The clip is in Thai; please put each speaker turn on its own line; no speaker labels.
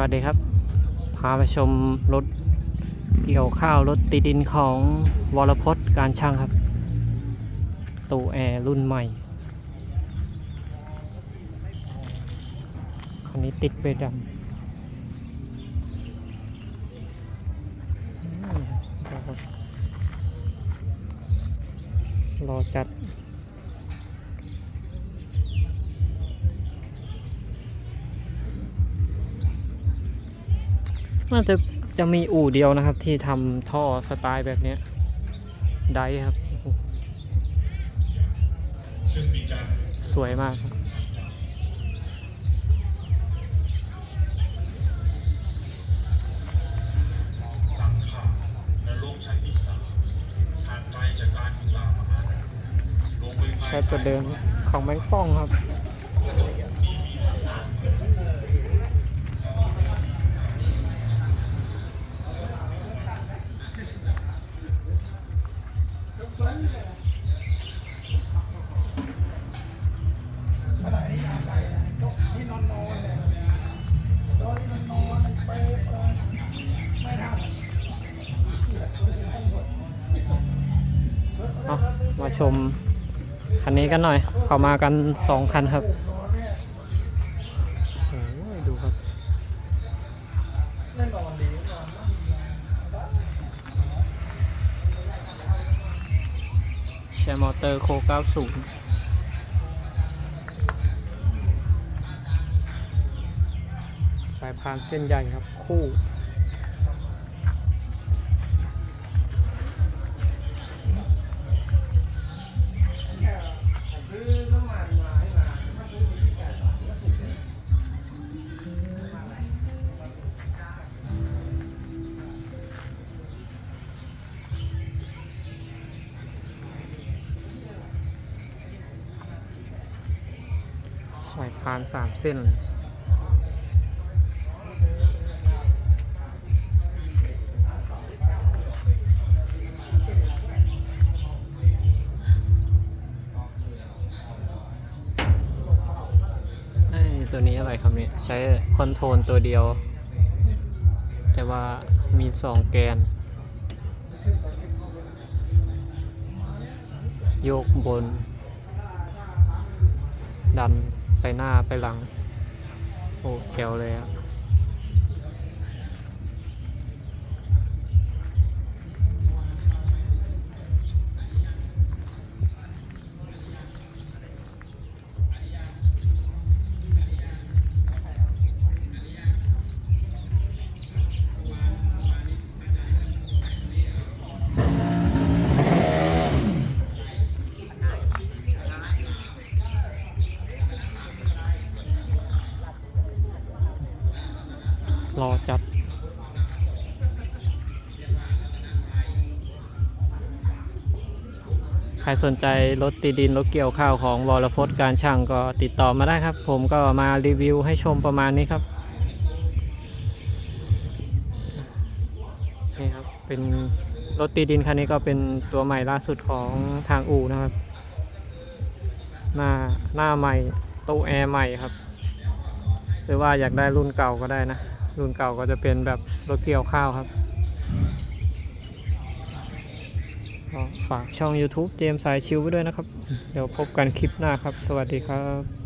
วัสดีครับ พาไปชมรถเกี่ยวข้าวรถตีดินของวรพจน์การช่างครับตู้แอร์รุ่นใหม่คันนี้ติดเบดำอืมเดี๋ยวครับรอจัด น่าจะจะมีอู่เดียวนะครับ ที่ทำท่อสไตล์แบบเนี้ยไดครับโอ้โห
ซึ่งมีการ
สวยมากครับ
สังขารในโลกชั้นที่ส มางไกลจากการคุณตามหาลงไปภาย
ใช้ตัวเดิมของแมงป้องครับเอามาชมคันนี้กันหน่อย เข้ามากันสองคันครับ แชร์มอเตอร์โค 90สายพานเส้นใหญ่ครับคู่ สายพานสามเส้นเลยไอ้ตัวนี้อะไรครับเนี่ย ใช้คอนโทรลตัวเดียว แต่ว่ามีสองแกน โยกบน ดัน หน้าไปหลัง โอ้แจ๋วเลยอะ รอจัดใครสนใจรถตีดินรถเกี่ยวข้าวของวรพจน์การช่างก็ติดต่อมาได้ครับ ผมก็มารีวิวให้ชมประมาณนี้ครับนี่ครับ เป็นรถตีดินคันนี้ก็เป็นตัวใหม่ล่าสุดของทางอู่นะครับ หน้าหน้าใหม่ตู้แอร์ใหม่ครับ หรือว่าอยากได้รุ่นเก่าก็ได้นะ รุ่นเก่าก็จะเป็นแบบรถเกี่ยวข้าวครับฝากช่อง YouTube เจมสายชิวไว้ด้วยนะครับ เดี๋ยวพบกันคลิปหน้าครับ สวัสดีครับ